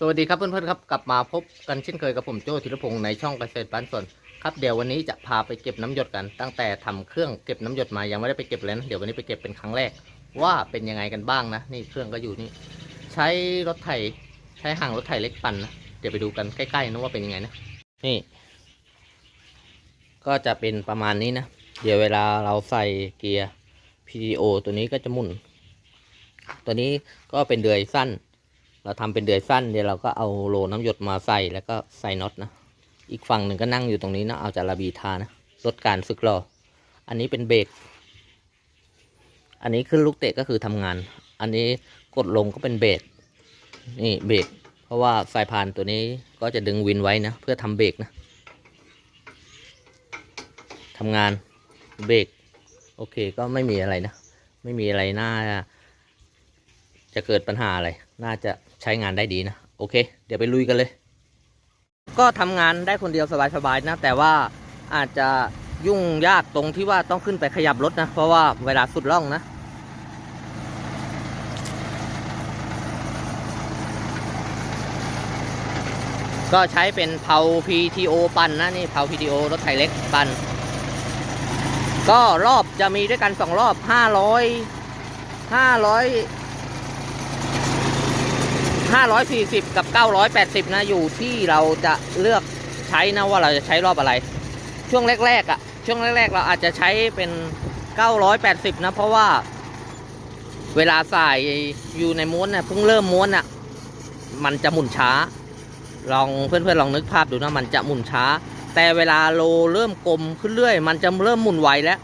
สวัสดีครับเพื่อนๆครับกลับมาพบกันเช่นเคยกับผมโจธีรพงศ์ในช่องเกษตรบ้านสวนครับเดี๋ยววันนี้จะพาไปเก็บน้ำหยดกัน ตั้งแต่ทำเครื่องเก็บน้ำหยดมายังไม่ได้ไปเก็บเลยนะเดี๋ยววันนี้ไปเก็บเป็นครั้งแรก ว่าเป็นยังไงกันบ้างนะนี่เครื่องก็อยู่นี่ใช้รถไถใช้ห่างรถไถเล็กปั่นนะเดี๋ยวไปดูกันใกล้ๆนะว่าเป็นยังไงนะนี่ ก็จะเป็นประมาณนี้นะเดี๋ยวเวลาเราใส่เกียร์ PDO ตัวนี้ก็จะหมุน ตัวนี้ก็เป็นเดือยสั้น เราทำเป็นเดือยสั้นเดี๋ยวเราก็เอาโลน้ำหยดมาใส่แล้วก็ใส่น็อตนะอีกฝั่งหนึ่งก็นั่งอยู่ตรงนี้นะเอาจาระบีทานะลดการสึกหรออันนี้เป็นเบรกอันนี้ขึ้นลูกเตะก็คือทำงาน อันนี้กดลงก็เป็นเบรกนี่เบรกเพราะว่าสายพานตัวนี้ก็จะดึงวินไว้นะเพื่อทำเบรกนะทำงานเบรกโอเคก็ไม่มีอะไรนะ ไม่มีอะไรน่าจะเกิดปัญหาอะไร น่าจะ ใช้งานได้ดีนะ โอเค เดี๋ยวไปลุยกันเลย ก็ทำงานได้คนเดียวสบายๆนะ แต่ว่าอาจจะยุ่งยากตรงที่ว่าต้องขึ้นไปขยับรถนะ เพราะว่าเวลาสุดล่องนะก็ใช้เป็นเผา PTO ปั่นนะนี่เผา PTO รถไถเล็กปั่นก็รอบจะมีด้วยกันสองรอบห้าร้อยห้าร้อย ห้าร้อยสี่สิบกับเก้าร้อยแปดสิบนะ อยู่ที่เราจะเลือกใช้นะว่าเราจะใช้รอบอะไร ช่วงแรกๆอะ่ะ ช่วงแรกๆ เราอาจจะใช้เป็นเก้าร้อยแปดสิบนะ เพราะว่า เวลาใส่อยู่ในม้วนเนี่ยเพิ่งเริ่มม้วนอะ มันจะหมุนช้า ลองเพื่อนๆ ลองนึกภาพดูนะ มันจะหมุนช้า แต่เวลาโลเริ่มกลมขึ้นเรื่อย มันจะเริ่มหมุนไวแล้ว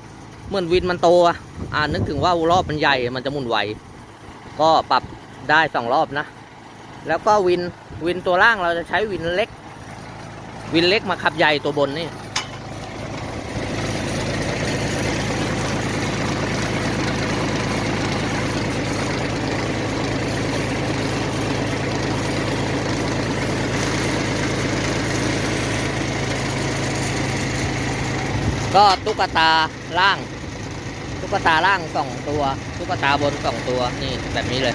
เหมือนวินมันโตอะอ่านึกถึงว่ารอบมันใหญ่ มันจะหมุนไว ก็ปรับได้สองรอบนะ แล้วก็วินวินตัวล่างเราจะใช้วินเล็ก วินเล็กมาขับใหญ่ตัวบนนี่ก็ตุ๊กตาล่าง ตุ๊กตาล่างสองตัว ตุ๊กตาบนสองตัวนี่แบบนี้เลย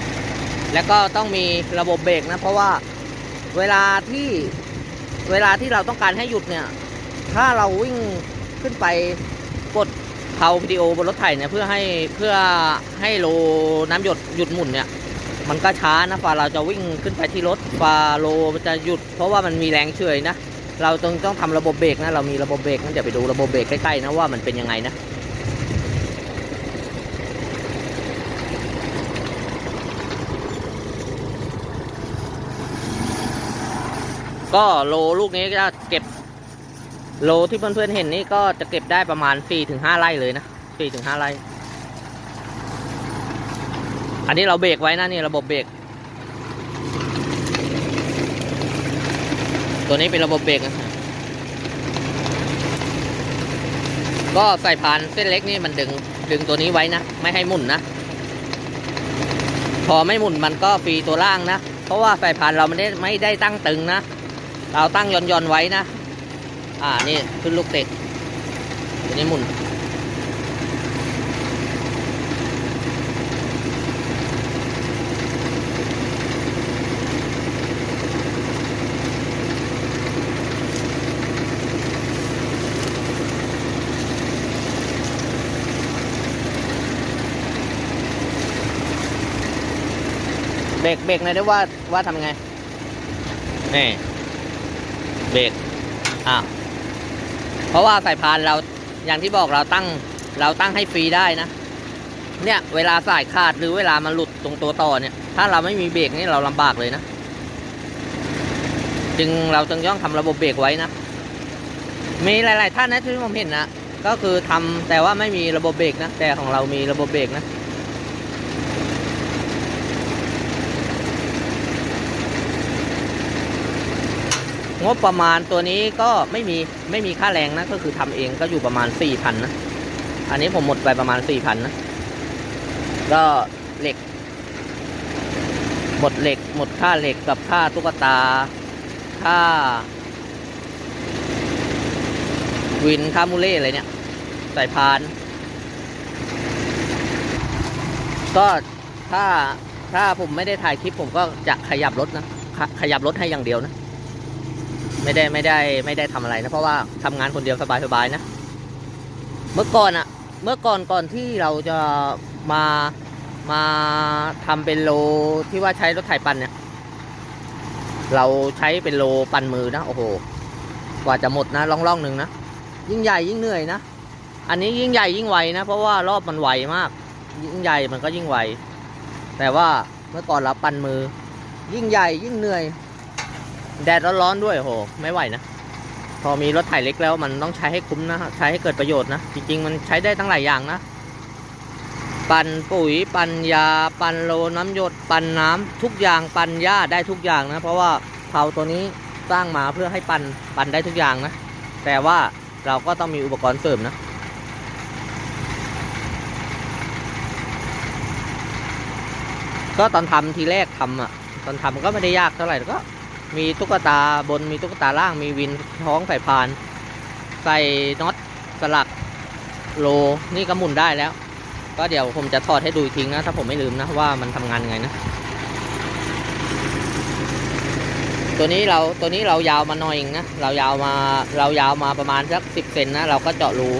แล้วก็ต้องมีระบบเบรกนะ เพราะว่าเวลาที่เวลาที่เราต้องการให้หยุดเนี่ย ถ้าเราวิ่งขึ้นไปกดเผาวิดีโอบนรถไถเนี่ยเพื่อให้เพื่อให้โลน้ำหยดหยุดหมุนเนี่ย มันก็ช้านะฝ่าเราจะวิ่งขึ้นไปที่รถฝ่าโลมันจะหยุด เพราะว่ามันมีแรงเฉยนะ เราต้องต้องทำระบบเบรกนะ เรามีระบบเบรกนะเดี๋ยวไปดูระบบเบรกใกล้ๆนะว่ามันเป็นยังไงนะ ก็โลลูกนี้ก็เก็บ โลที่เพื่อนๆเห็นนี่ก็จะเก็บได้ประมาณ4-5ถึงไร่เลยนะ4-5ถึงไร่ อันนี้เราเบรกไว้นะนี่ระบบเบรก ตัวนี้เป็นระบบเบรกนะก็ใส่พานเส้นเล็กนี่มันดึงดึงตัวนี้ไว้นะ ไม่ให้หมุนนะ พอไม่หมุนมันก็ฟรีตัวล่างนะ เพราะว่าสายพานเราไม่ได้ไม่ได้ตั้งตึงนะ เราตั้งย่อนย่อนไว้นะ อ่า นี่ขึ้นลูกเตะตัวนี้หมุน เบรกเบรกหน่อยได้ว่าว่าทำยังไง นี่ เบรกอะเพราะว่าสายพานเราอย่างที่บอกเราตั้งเราตั้งให้ฟรีได้นะ เนี่ย เวลาสายขาดหรือเวลามันหลุดตรงตัวต่อเนี่ย ถ้าเราไม่มีเบรกนี่เราลำบากเลยนะ จึงเราจึงต้องทำระบบเบรกไว้นะ มีหลาย ๆ ท่านนะที่ผมเห็นนะก็คือทำแต่ว่าไม่มีระบบเบรกนะ แต่ของเรามีระบบเบรกนะ งบประมาณตัวนี้ก็ไม่มีไม่มีค่าแรงนะ ก็คือทำเองก็อยู่ประมาณสี่พันนะ อันนี้ผมหมดไปประมาณสี่พันนะ ก็เหล็ก หมดเหล็กหมดค่าเหล็กกับค่าตุ๊กตา ค่า วินค่ามูเล่อะไรเนี่ยสายพาน ก็ถ้าถ้าผมไม่ได้ถ่ายคลิปผมก็จะขยับรถนะขขขยับรถให้อย่างเดียวนะ ไม่ได้ไม่ได้ไม่ได้ทำอะไรนะ เพราะว่าทำงานคนเดียวสบายๆนะ เมื่อก่อนอะเมื่อก่อนก่อนที่เราจะมามาทำเป็นโลที่ว่าใช้รถไถปั่นเนี่ย เราใช้เป็นโลปั่นมือนะ โอ้โห กว่าจะหมดนะล่องล่องหนึ่งนะ ยิ่งใหญ่ยิ่งเหนื่อยนะ อันนี้ยิ่งใหญ่ยิ่งไวนะ เพราะว่ารอบมันไวมาก ยิ่งใหญ่มันก็ยิ่งไว แต่ว่าเมื่อก่อนเราปั่นมือ ยิ่งใหญ่ยิ่งเหนื่อย แดดร้อนๆด้วยโหไม่ไหวนะ พอมีรถไถเล็กแล้วมันต้องใช้ให้คุ้มนะ ใช้ให้เกิดประโยชน์นะ จริง ๆ มันใช้ได้ตั้งหลายอย่างนะ ปั่นปุ๋ย ปั่นยา ปั่นโลน้ำหยด ปั่นน้ำทุกอย่าง ปั่นหญ้าได้ทุกอย่างนะ เพราะว่าเผาตัวนี้สร้างมาเพื่อให้ปั่น ปั่นได้ทุกอย่างนะ แต่ว่าเราก็ต้องมีอุปกรณ์เสริมนะก็ตอนทำทีแรกทำอะ ตอนทำก็ไม่ได้ยากเท่าไหร่ก็ มีตุ๊กตาบนมีตุ๊กตาล่างมีวินท้องใส่พาน ใส่น็อตสลักโลนี่ก็หมุนได้แล้ว ก็เดี๋ยวผมจะถอดให้ดูอีกทีนะ ถ้าผมไม่ลืมนะว่ามันทำงานไงนะ ตัวนี้เราตัวนี้เรายาวมาหน่อยเองนะเรายาวมาเรายาวมาประมาณสักสิบเซนนะเราก็เจาะรู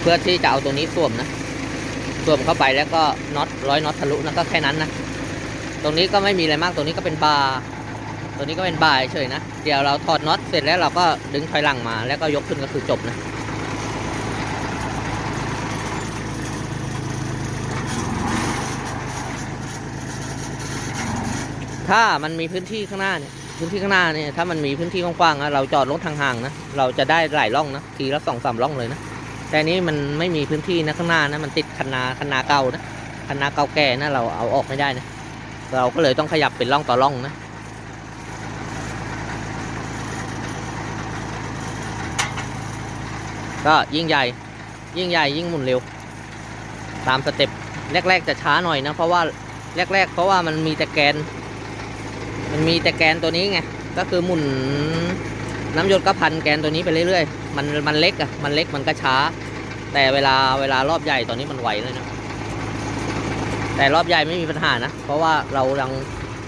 เพื่อที่จะเอาตัวนี้สวมนะสวมเข้าไปแล้วก็น็อตร้อยน็อตทะลุนะก็แค่นั้นนะตรงนี้ก็ไม่มีอะไรมากตรงนี้ก็เป็นบาร์ ตัวนี้ก็เป็นบายเฉยนะ เดี๋ยวเราถอดน็อตเสร็จแล้วเราก็ดึงถอยหลังมา แล้วก็ยกขึ้นก็คือจบนะถ้ามันมีพื้นที่ข้างหน้าเนี่ยพื้นที่ข้างหน้าเนี่ยถ้ามันมีพื้นที่กว้างๆนะเราจอดรถทางห่างนะเราจะได้หลายร่องนะทีละสองสามร่องเลยนะแต่นี้มันไม่มีพื้นที่นะข้างหน้านะมันติดคันนาคันนาเก่านะคันนาเก่าแก่นะเราเอาออกไม่ได้นะเราก็เลยต้องขยับเป็นร่องต่อร่องนะ ก็ยิ่งใหญ่ ยิ่งใหญ่ยิ่งหมุนเร็ว ตามสเต็ปแรก ๆ จะช้าหน่อยนะ เพราะว่าแรก ๆ เพราะว่ามันมีแต่แกน มันมีแต่แกนตัวนี้ไงก็คือหมุนน้ำหยดก็พันแกนตัวนี้ไปเรื่อยๆ มันมันเล็กอะมันเล็กมันก็ช้า แต่เวลาเวลารอบใหญ่ตอนนี้มันไวเลยนะแต่รอบใหญ่ไม่มีปัญหานะ เพราะว่าเรายัง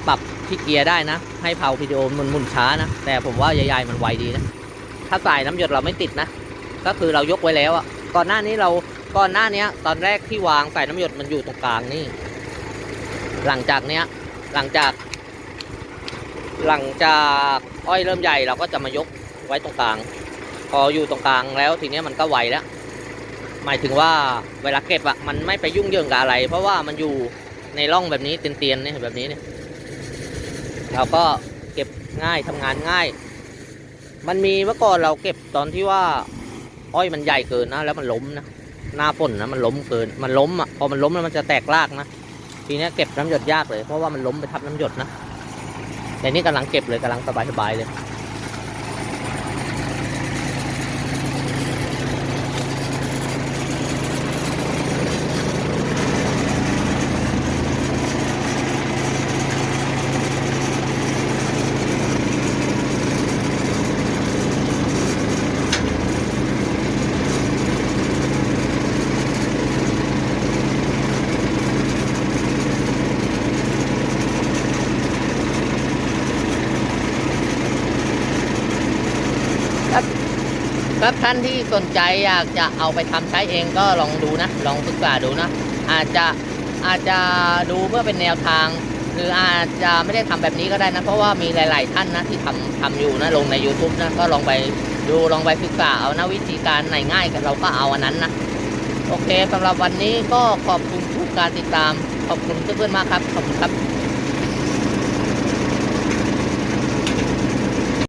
ปรับที่เกียร์ได้นะ ให้เผาวิดีโอมันหมุนช้านะ แต่ผมว่าใหญ่ๆมันไวดีนะ ถ้าสายน้ำหยดเราไม่ติดนะ ก็คือเรายกไว้แล้วอะก่อนหน้านี้เราก่อนหน้านี้ตอนแรกที่วางสายน้ำหยดมันอยู่ตรงกลางนี่ หลังจากเนี้ยหลังจาก หลังจากอ้อยเริ่มใหญ่เราก็จะมายกไว้ตรงกลาง พออยู่ตรงกลางแล้วทีเนี้ยมันก็ไวแล้ว หมายถึงว่าเวลาเก็บอะมันไม่ไปยุ่งเหยิงกับอะไร เพราะว่ามันอยู่ในร่องแบบนี้เตียนๆเนี่ยแบบนี้เนี่ยเราก็เก็บง่ายทำงานง่าย มันมีเมื่อก่อนเราเก็บตอนที่ว่า อ้อยมันใหญ่เกินนะ แล้วมันล้มนะหน้าฝนนะมันล้มเกิน มันล้มอะพอมันล้มแล้วมันจะแตกรากนะทีนี้เก็บน้ำหยดยากเลยเพราะว่ามันล้มไปทับน้ำหยดนะแต่นี่กำลังเก็บเลยกำลังสบายๆเลย รับท่านที่สนใจอยากจะเอาไปทำใช้เองก็ลองดูนะ ลองศึกษาดูนะ อาจจะอาจจะดูเพื่อเป็นแนวทาง หรืออาจจะไม่ได้ทำแบบนี้ก็ได้นะ เพราะว่ามีหลาย ๆ ท่านนะที่ทำทำอยู่นะลงใน YouTube นะก็ลองไปดูลองไปศึกษาเอานะวิธีการไหนง่ายเราก็เอาอันนั้นนะโอเคสำหรับวันนี้ก็ขอบคุณทุกการติดตามขอบคุณเพื่อนๆมากครับขอบคุณครับ